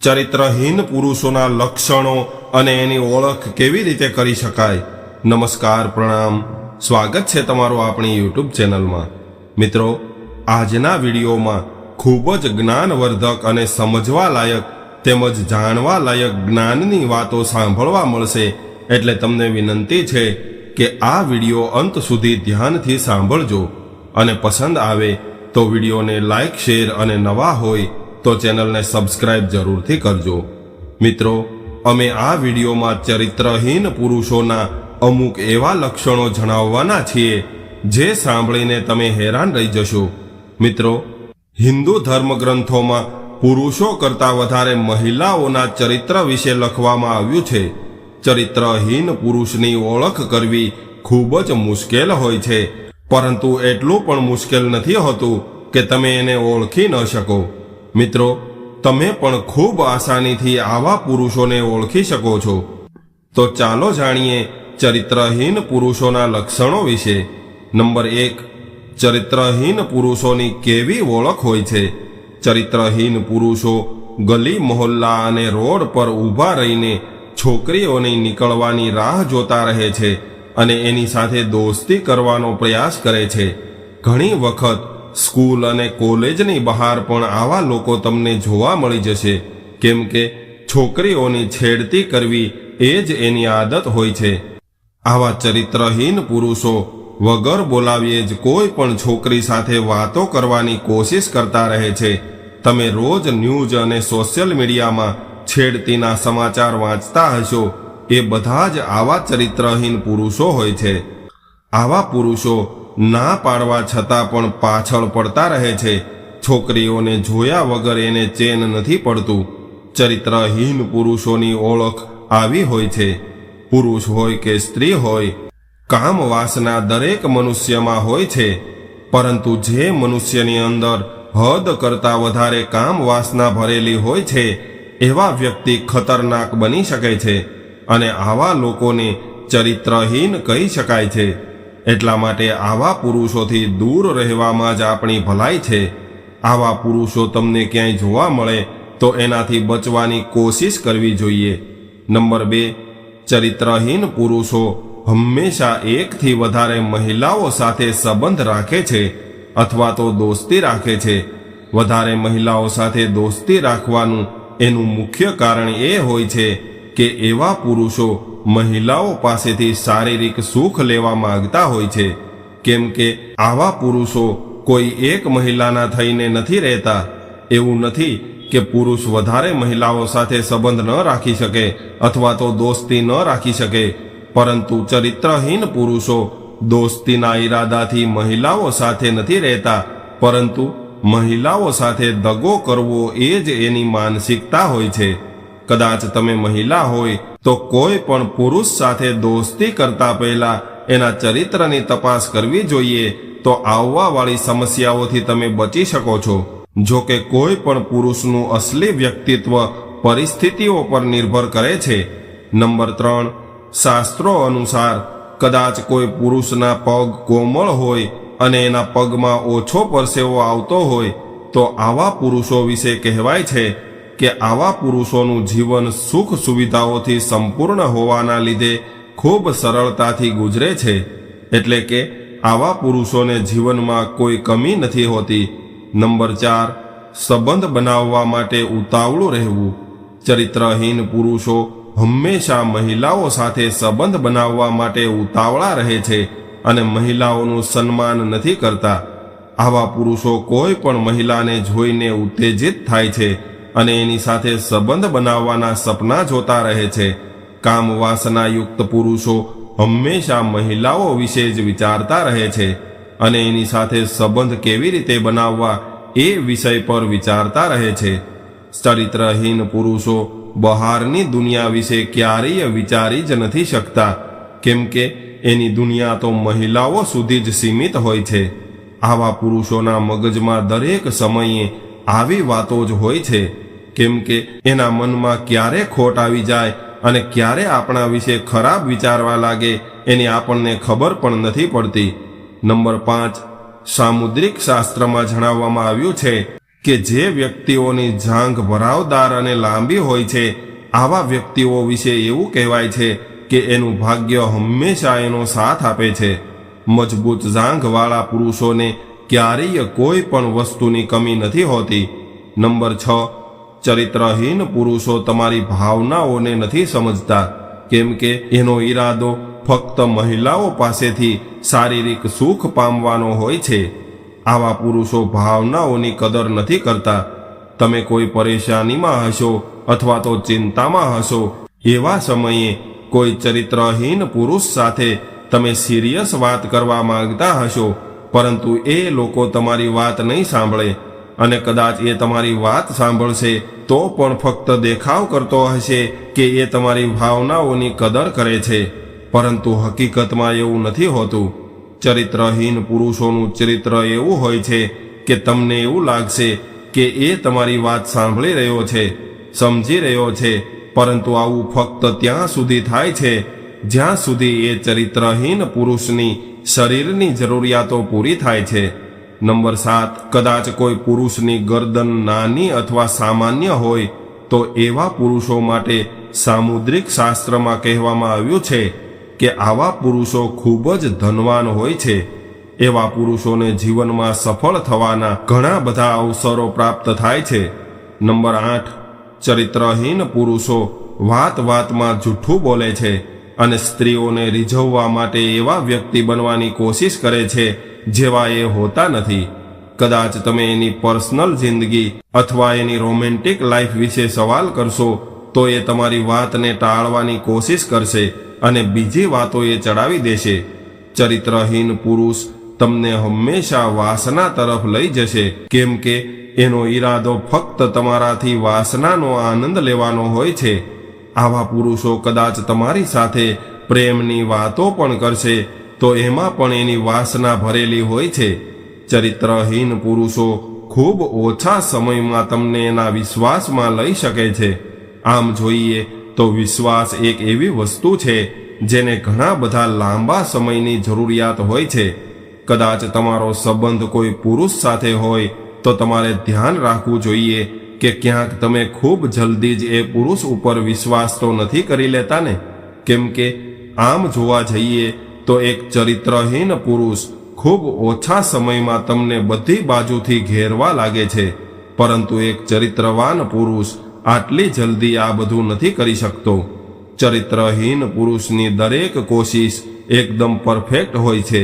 ચરિત્રહીન પુરુષોના લક્ષણો અને એની ઓળખ કેવી રીતે કરી શકાય? નમસ્કાર, પ્રણામ. સ્વાગત છે તમારું આપણી યુટ્યુબ ચેનલમાં. મિત્રો, આજના વિડીયોમાં ખૂબ જ જ્ઞાનવર્ધક અને સમજવા લાયક તેમજ જાણવા લાયક જ્ઞાનની વાતો સાંભળવા મળશે એટલે તમને વિનંતી છે કે આ વીડિયો અંત સુધી ધ્યાનથી સાંભળજો અને પસંદ આવે તો વિડીયોને લાઈક, શેર અને નવા હોય તો ચેનલને સબસ્ક્રાઇબ જરૂરથી કરજો. મિત્રો, અમે આ વિડીયોમાં ચરિત્રહીન પુરુષોના અમુક એવા લક્ષણો જણાવવાના છીએ, જે સાંભળીને તમે હેરાન રહી જશો. મિત્રો, હિન્દુ ધર્મગ્રંથોમાં પુરુષો કરતાં વધારે મહિલાઓના ચરિત્ર વિશે લખવામાં આવ્યું છે. ચરિત્રહીન પુરુષની ઓળખ કરવી ખૂબ જ મુશ્કેલ હોય છે. પરંતુ એટલું પણ મુશ્કેલ નથી હોતું કે તમે એને ઓળખી ન શકો. મિત્રો, તમે પણ ખૂબ આસાનીથી આવા પુરુષોને ઓળખી શકો છો. તો ચાલો જાણીએ ચરિત્રહીન પુરુષોના લક્ષણો વિશે. નંબર એક, ચરિત્રહીન પુરુષોની કેવી ઓળખ હોય છે? ચરિત્રહીન પુરુષો ગલી, મોહલ્લા અને રોડ પર ઊભા રહીને છોકરીઓની નીકળવાની રાહ જોતા રહે છે અને એની સાથે દોસ્તી કરવાનો પ્રયાસ કરે છે. ઘણી વખત સ્કૂલ અને કોલેજની બહાર પણ આવા લોકો તમને જોવા મળી જશે. કેમ કે છોકરીઓની છેડતી કરવી એ જ એની આદત હોય છે. આવા ચરિત્રહીન પુરુષો વગર બોલાવીએ જ કોઈ પણ છોકરી સાથે વાતો કરવાની કોશિશ કરતા રહે છે. તમે રોજ ન્યૂઝ અને સોશિયલ મીડિયામાં છેડતીના સમાચાર વાંચતા હશો. એ બધા જ આવા ચરિત્રહીન પુરુષો હોય છે. આવા પુરુષો ના પાડવા છતાં પણ પાછળ પડતા રહે છે. છોકરીઓને જોયા વગર એને ચેન નથી પડતું. ચરિત્રહીન પુરુષોની ઓળખ આવી હોય છે. પુરુષ હોય કે સ્ત્રી હોય, કામ વાસના દરેક મનુષ્યમાં હોય છે. પરંતુ જે મનુષ્યની અંદર હદ કરતાં વધારે કામ વાસના ભરેલી હોય છે, એવા વ્યક્તિ ખતરનાક બની શકે છે અને આવા લોકોને ચરિત્રહીન કહી શકાય છે. એટલા માટે આવા પુરુષોથી દૂર રહેવામાં જ આપણી ભલાઈ છે. આવા પુરુષો તમને ક્યાંય જોવા મળે, તો એનાથી બચવાની કોશિશ કરવી જોઈએ. નંબર બે, ચરિત્રહીન પુરુષો હંમેશા એકથી વધારે મહિલાઓ સાથે સંબંધ રાખે છે અથવા તો દોસ્તી રાખે છે. વધારે મહિલાઓ સાથે દોસ્તી રાખવાનું એનું મુખ્ય કારણ એ હોય છે કે એવા પુરુષો મહિલાઓ પાસેથી શારીરિક સુખ લેવા માંગતા હોય છે. કેમ કે આવા પુરુષો કોઈ એક મહિલાના થઈને નથી રહેતા. એવું નથી કે પુરુષ વધારે મહિલાઓ સાથે સંબંધ ન રાખી શકે અથવા તો દોસ્તી ન રાખી શકે. પરંતુ ચરિત્રહીન પુરુષો દોસ્તીના ઈરાદાથી મહિલાઓ સાથે નથી રહેતા. પરંતુ મહિલાઓ સાથે દગો કરવો એ જ એની માનસિકતા હોય છે. કદાચ તમે મહિલા હોય, તો કોઈ પણ પુરુષ સાથે દોસ્તી કરતા પહેલા એના ચરિત્રની તપાસ કરવી જોઈએ, તો આવવાવાળી સમસ્યાઓથી તમે બચી શકો છો. જો કે કોઈ પણ પુરુષનું અસલી વ્યક્તિત્વ પરિસ્થિતિઓ પર નિર્ભર કરે છે. નંબર ત્રણ, શાસ્ત્રો અનુસાર કદાચ કોઈ પુરુષના પગ કોમળ હોય અને એના પગમાં ઓછો પરસેવો આવતો હોય, તો આવા પુરુષો વિશે કહેવાય છે કે આવા પુરુષોનું જીવન સુખ સુવિધાઓથી સંપૂર્ણ હોવાના લીધે ખૂબ સરળતાથી ગુજરે છે. એટલે કે આવા પુરુષોને જીવનમાં કોઈ કમી નથી હોતી. નંબર ચાર, સંબંધ બનાવવા માટે ઉતાવળું રહેવું. ચરિત્રહીન પુરુષો હંમેશા મહિલાઓ સાથે સંબંધ બનાવવા માટે ઉતાવળા રહે છે અને મહિલાઓનું સન્માન નથી કરતા. આવા પુરુષો કોઈ પણ મહિલાને જોઈને ઉત્તેજિત થાય છે. અને એની સાથે સંબંધ બનાવવાના સપના જોતા રહે છે. કામ વાસનાયુક્ત પુરુષો હંમેશા મહિલાઓ વિશે જ વિચારતા રહે છે અને એની સાથે સંબંધ કેવી રીતે બનાવવા એ વિષય પર વિચારતા રહે છે. ચરિત્રહીન પુરુષો બહારની દુનિયા વિશે ક્યારેય વિચારી જ નથી શકતા, કેમ કે એની દુનિયા તો મહિલાઓ સુધી જ સીમિત હોય છે. આવા પુરુષોના મગજમાં દરેક સમયે આવી વાતો જ હોય છે. કેમ કે એના મનમાં ક્યારે ખોટ આવી જાય અને ક્યારે આપણા વિશે ખરાબ વિચારવા લાગે એની આપણને ખબર પણ નથી પડતી. નંબર પાંચ, સામુદ્રિક શાસ્ત્રમાં જણાવવામાં આવ્યું છે કે જે વ્યક્તિઓની જાંઘ ભરાવદાર અને લાંબી હોય છે, આવા વ્યક્તિઓ વિશે એવું કહેવાય છે કે એનું ભાગ્ય હંમેશા એનો સાથ આપે છે. મજબૂત જાંઘવાળા પુરુષોને ક્યારેય કોઈ પણ વસ્તુની કમી નથી હોતી. નંબર છ ચરિત્રહીન પુરુષો તમારી ભાવનાઓને નથી સમજતા, કેમ કે એનો ઈરાદો ફક્ત મહિલાઓ પાસેથી શારીરિક સુખ પામવાનો હોય છે. આવા પુરુષો ભાવનાઓની કદર નથી કરતા. તમે કોઈ પરેશાનીમાં હશો અથવા તો ચિંતામાં હશો, એવા સમયે કોઈ ચરિત્રહીન પુરુષ સાથે તમે સિરિયસ વાત કરવા માંગતા હશો, પરંતુ એ લોકો તમારી વાત નહીં સાંભળે. અને કદાચ એ તમારી વાત સાંભળશે, તો પણ ફક્ત દેખાવ કરતો હશે કે એ તમારી ભાવનાઓની કદર કરે છે. પરંતુ હકીકતમાં એવું નથી હોતું. ચરિત્રહીન પુરુષોનું ચરિત્ર એવું હોય છે કે તમને એવું લાગશે કે એ તમારી વાત સાંભળી રહ્યો છે, સમજી રહ્યો છે, પરંતુ આવું ફક્ત ત્યાં સુધી થાય છે, જ્યાં સુધી એ ચરિત્રહીન પુરુષની શરીરની જરૂરિયાતો પૂરી થાય છે. નંબર સાત, કદાચ કોઈ પુરુષની ગરદન નાની અથવા સામાન્ય હોય, તો એવા પુરુષો માટે સામુદ્રિક શાસ્ત્રમાં કહેવામાં આવ્યું છે કે આવા પુરુષો ખૂબ જ ધનવાન હોય છે. એવા પુરુષોને જીવનમાં સફળ થવાના ઘણા બધા અવસરો પ્રાપ્ત થાય છે. નંબર આઠ, ચરિત્રહીન પુરુષો વાત વાતમાં જૂઠું બોલે છે અને સ્ત્રીઓને રીઝવવા માટે એવા વ્યક્તિ બનવાની કોશિશ કરે છે જેવા એ હોતા નથી. કદાચ તમે એની પર્સનલ જિંદગી અથવા એની રોમેન્ટિક લાઈફ વિશે સવાલ કરશો, તો એ તમારી વાતને ટાળવાની કોશિશ કરશે અને બીજી વાતો એ ચડાવી દેશે. ચરિત્રહીન પુરુષ તમને હંમેશા વાસના તરફ લઈ જશે, કેમ કે એનો ઈરાદો ફક્ત તમારાથી વાસનાનો આનંદ લેવાનો હોય છે. આવા પુરુષો કદાચ તમારી સાથે પ્રેમની વાતો પણ કરશે તો એમાં પણ એની વાસના ભરેલી હોય છે. ચરિત્રહીન પુરુષો ખૂબ ઓછા સમયમાં તમને એના વિશ્વાસમાં લઈ શકે છે. આમ જોઈએ તો વિશ્વાસ એક એવી વસ્તુ છે, જેને ઘણા બધા લાંબા સમયની જરૂરિયાત હોય છે. કદાચ તમારો સંબંધ કોઈ પુરુષ સાથે હોય, તો તમારે ધ્યાન રાખવું જોઈએ કે ક્યાંક તમે ખૂબ જલ્દી જ એ પુરુષ ઉપર વિશ્વાસ તો નથી કરી લેતા ને? કેમ કે આમ જોવા જઈએ તો એક ચરિત્રહીન પુરુષ ખૂબ ઓછા સમયમાં તમને બધી બાજુથી ઘેરવા લાગે છે. પરંતુ એક ચરિત્રવાન પુરુષ આટલી જલ્દી આ બધું નથી કરી શકતો. ચરિત્રહીન પુરુષની દરેક કોશિશ એકદમ પરફેક્ટ હોય છે.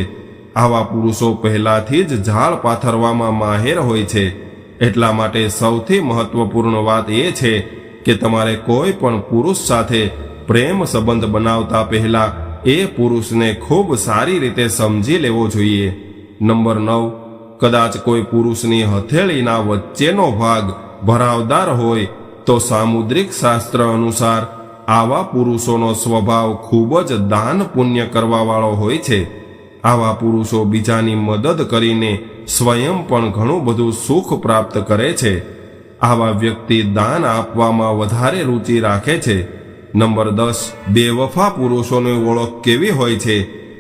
આવા પુરુષો પહેલાથી જ ઝાડ પાથરવામાં માહેર હોય છે. એટલા માટે સૌથી મહત્વપૂર્ણ વાત એ છે કે તમારે કોઈ પણ પુરુષ સાથે પ્રેમ સંબંધ બનાવતા પહેલા એ પુરુષને ખૂબ સારી રીતે સમજી લેવો જોઈએ. નંબર નવ. કદાચ કોઈ પુરુષની હથેળીના વચ્ચેનો ભાગ ભરાવદાર હોય, તો સામુદ્રિક શાસ્ત્ર અનુસાર આવા પુરુષોનો સ્વભાવ ખૂબ જ દાન પુણ્ય કરવાવાળો હોય છે. આવા પુરુષો બીજાની મદદ કરીને સ્વયં પણ ઘણું બધું સુખ પ્રાપ્ત કરે છે. આવા વ્યક્તિ દાન આપવામાં વધારે રુચિ રાખે છે. નંબર દસ બેવફા પુરુષોની ઓળખ કેવી હોય છે?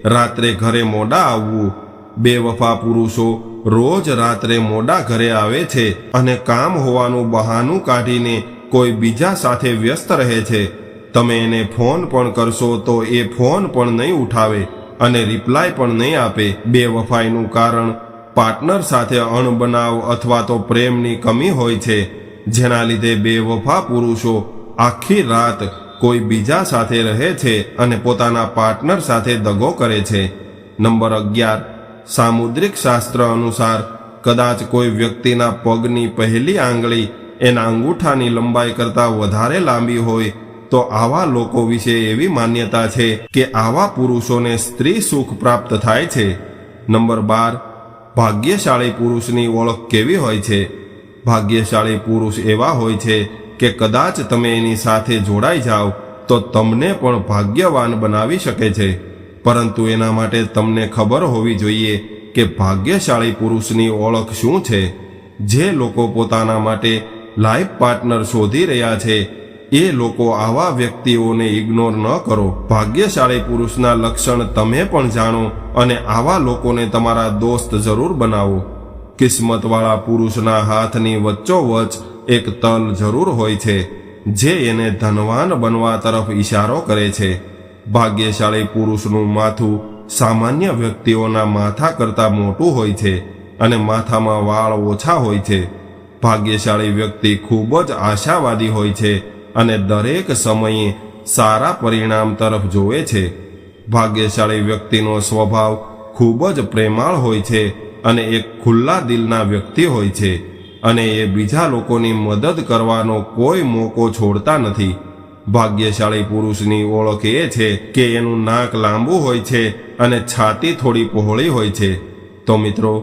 રાત્રે ઘરે મોડા આવવું. બેવફા પુરુષો રોજ રાત્રે મોડા ઘરે આવે છે અને કામ હોવાનું બહાનું કાઢીને કોઈ બીજા સાથે વ્યસ્ત રહે છે. તમે એને ફોન પણ કરશો તો એ ફોન પણ નહીં ઉઠાવે અને રિપ્લાય પણ નહીં આપે. બેવફાઈનું કારણ પાર્ટનર સાથે અણબનાવ અથવા તો પ્રેમની કમી હોય છે. જેના લીધે બેવફા પુરુષો આખી રાત કોઈ બીજા સાથે રહે છે અને પોતાના પાર્ટનર સાથે દગો કરે છે. નંબર અગિયાર. સામુદ્રિક શાસ્ત્ર અનુસાર, કદાચ કોઈ વ્યક્તિના પગની પહેલી આંગળી એના અંગૂઠાની લંબાઈ કરતાં વધારે લાંબી હોય, તો આવા લોકો વિશે એવી માન્યતા છે કે આવા પુરુષોને સ્ત્રી સુખ પ્રાપ્ત થાય છે. નંબર બાર. ભાગ્યશાળી પુરુષની ઓળખ કેવી હોય છે? ભાગ્યશાળી પુરુષ એવા હોય છે કે કદાચ તમે એની સાથે જોડાઈ જાઓ, તો તમને પણ ભાગ્યવાન બનાવી શકે છે. પરંતુ એના માટે તમને ખબર હોવી જોઈએ કે ભાગ્યશાળી પુરુષની ઓળખ શું છે. જે લોકો પોતાના માટે લાઈફ પાર્ટનર શોધી રહ્યા છે, એ લોકો આવા વ્યક્તિઓને ઇગ્નોર ન કરો. ભાગ્યશાળી પુરુષના લક્ષણ તમે પણ જાણો અને આવા લોકોને તમારા દોસ્ત જરૂર બનાવો. કિસ્મતવાળા પુરુષના હાથની વચ્ચોવચ એક તલ જરૂર હોય છે, જે એને ધનવાન બનવા તરફ ઈશારો કરે છે. ભાગ્યશાળી પુરુષનું માથું સામાન્ય વ્યક્તિઓના માથા કરતાં મોટું હોય છે અને માથામાં વાળ ઓછા હોય છે. ભાગ્યશાળી વ્યક્તિ ખૂબ જ આશાવાદી હોય છે અને દરેક સમયે સારા પરિણામ તરફ જોવે છે. ભાગ્યશાળી વ્યક્તિનો સ્વભાવ ખૂબ જ પ્રેમાળ હોય છે અને એક ખુલ્લા દિલના વ્યક્તિ હોય છે. અને એ બીજા લોકોની મદદ કરવાનો કોઈ મોકો છોડતા નથી. ભાગ્યશાળી પુરુષની ઓળખ એ છે કે એનું નાક લાંબુ હોય છે અને છાતી થોડી પહોળી હોય છે. તો મિત્રો,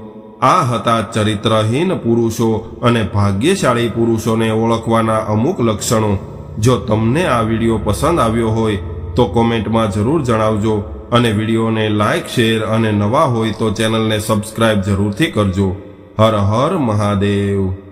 આ હતા ચરિત્રહીન પુરુષો અને ભાગ્યશાળી પુરુષોને ઓળખવાના અમુક લક્ષણો. જો તમને આ વીડિયો પસંદ આવ્યો હોય, તો કોમેન્ટમાં જરૂર જણાવજો અને વિડીયોને લાઇક શેર અને નવા હોય તો ચેનલને સબસ્ક્રાઇબ જરૂરથી કરજો. હર હર મહાદેવ.